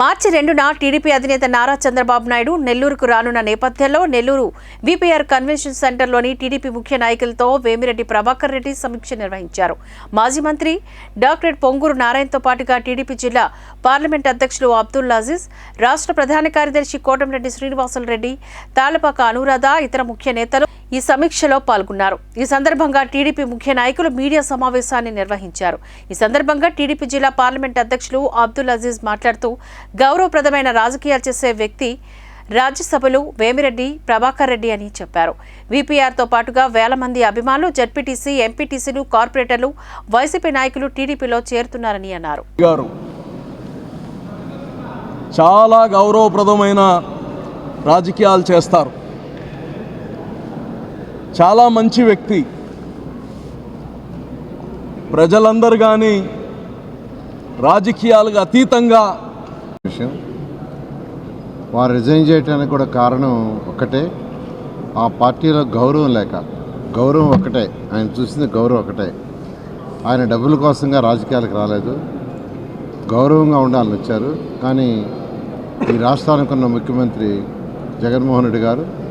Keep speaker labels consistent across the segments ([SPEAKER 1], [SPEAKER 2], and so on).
[SPEAKER 1] మార్చి రెండున టీడీపీ అధినేత నారా చంద్రబాబు నాయుడు నెల్లూరుకు రానున్న నేపథ్యంలో నెల్లూరు విపిఆర్ కన్వెన్షన్ సెంటర్లోని టీడీపీ ముఖ్య నాయకులతో వేమిరెడ్డి ప్రభాకర్ రెడ్డి సమీక్ష నిర్వహించారు. మాజీ మంత్రి డాక్టర్ పొంగూరు నారాయణతో పాటుగా టీడీపీ జిల్లా పార్లమెంట్ అధ్యక్షులు అబ్దుల్ అజీజ్ రాష్ట్ర ప్రధాన కార్యదర్శి కోటంరెడ్డి శ్రీనివాసులరెడ్డి తాళపాక అనురాధ ఇతర ముఖ్య నేతలు ఈ సమీక్షలో పాల్గొన్నారు. ఈ సందర్భంగా టీడీపీ ముఖ్య నాయకులు మీడియా సమావేశాన్ని నిర్వహించారు. ఈ సందర్భంగా టీడీపీ జిల్లా పార్లమెంట్ అధ్యక్షులు అబ్దుల్ అజీజ్ మాట్లాడుతూ గౌరవప్రదమైన రాజకీయాలు చేసే వ్యక్తి రాజ్యసభలో వేమిరెడ్డి ప్రభాకర్ రెడ్డి అని చెప్పారు. వీపీఆర్తో పాటుగా వేల మంది అభిమానులు జడ్పీటీసీ ఎంపీటీసీలు కార్పొరేటర్లు వైసీపీ నాయకులు టీడీపీలో చేరుతున్నారని అన్నారు.
[SPEAKER 2] చాలా గౌరవప్రదమైన రాజకీయాలు చేస్తారు. చాలా మంచి వ్యక్తి. ప్రజలందరూ కానీ రాజకీయాలకు అతీతంగా
[SPEAKER 3] విషయం. వారు రిజైన్ చేయడానికి కూడా కారణం ఒకటే. ఆ పార్టీలో గౌరవం లేక గౌరవం ఒకటే. ఆయన చూసింది గౌరవం ఒకటే. ఆయన డబ్బుల కోసంగా రాజకీయాలకు రాలేదు. గౌరవంగా ఉండాలని వచ్చారు. కానీ ఈ రాష్ట్రానికి ఉన్న ముఖ్యమంత్రి జగన్మోహన్ రెడ్డి గారు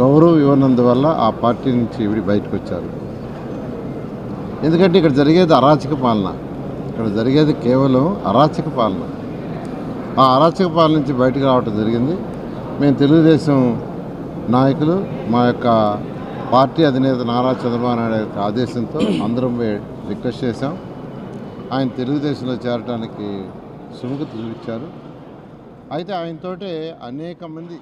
[SPEAKER 3] గౌరవం ఇవ్వనందువల్ల ఆ పార్టీ నుంచి విడి బయటకు వచ్చారు ఎందుకంటే ఇక్కడ జరిగేది అరాచక పాలన. ఇక్కడ జరిగేది కేవలం అరాచక పాలన. ఆ అరాచక పాలన నుంచి బయటకు రావడం జరిగింది. మేము తెలుగుదేశం నాయకులు మా యొక్క పార్టీ అధినేత నారా చంద్రబాబు నాయుడు యొక్క ఆదేశంతో అందరం పోయి రిక్వెస్ట్ చేశాం. ఆయన తెలుగుదేశంలో చేరడానికి సుముఖత చూపించారు. అయితే ఆయనతోటే అనేక మంది